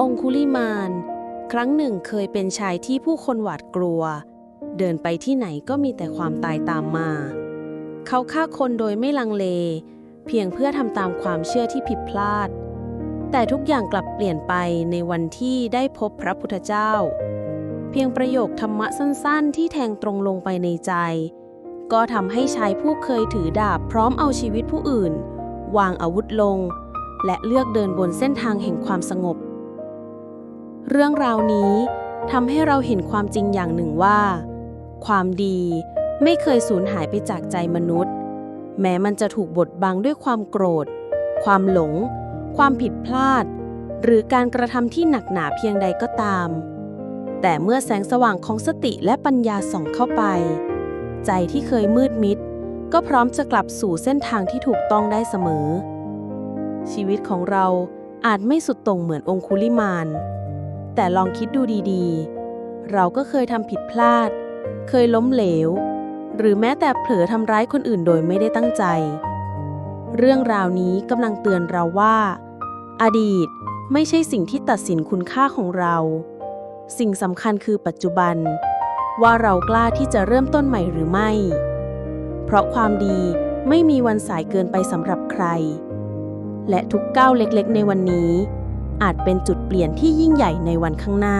องคุลิมาน ครั้งหนึ่งเคยเป็นชายที่ผู้คนหวาดกลัว เดินไปที่ไหนก็มีแต่ความตายตามมา เขาฆ่าคนโดยไม่ลังเล เพียงเพื่อทำตามความเชื่อที่ผิดพลาด แต่ทุกอย่างกลับเปลี่ยนไปในวันที่ได้พบพระพุทธเจ้า เพียงประโยคธรรมะสั้นๆ ที่แทงตรงลงไปในใจ ก็ทำให้ชายผู้เคยถือดาบพร้อมเอาชีวิตผู้อื่น วางอาวุธลง และเลือกเดินบนเส้นทางแห่งความสงบ เรื่องราวนี้ทำให้เราเห็นความจริงอย่างหนึ่งว่า ความดีไม่เคยสูญหายไปจากใจมนุษย์ แม้มันจะถูกบดบังด้วยความโกรธ ความหลง ความผิดพลาด หรือการกระทำที่หนักหนาเพียงใดก็ตาม แต่เมื่อแสงสว่างของสติและปัญญาส่องเข้าไป ใจที่เคยมืดมิด ก็พร้อมจะกลับสู่เส้นทางที่ถูกต้องได้เสมอ ชีวิตของเราอาจไม่สุดต่งเหมือนองคุลิมาน แต่ลองคิดดูดีๆ เราก็เคยทำผิดพลาด เคยล้มเหลว หรือแม้แต่เผลอทำร้ายคนอื่นโดยไม่ได้ตั้งใจ เรื่องราวนี้กำลังเตือนเราว่า อดีตไม่ใช่สิ่งที่ตัดสินคุณค่าของเรา สิ่งสำคัญคือปัจจุบัน ว่าเรากล้าที่จะเริ่มต้นใหม่หรือไม่ เพราะความดีไม่มีวันสายเกินไปสำหรับใคร และทุกก้าวเล็กๆ ในวันนี้ อาจเป็นจุดเปลี่ยนที่ยิ่งใหญ่ในวันข้างหน้า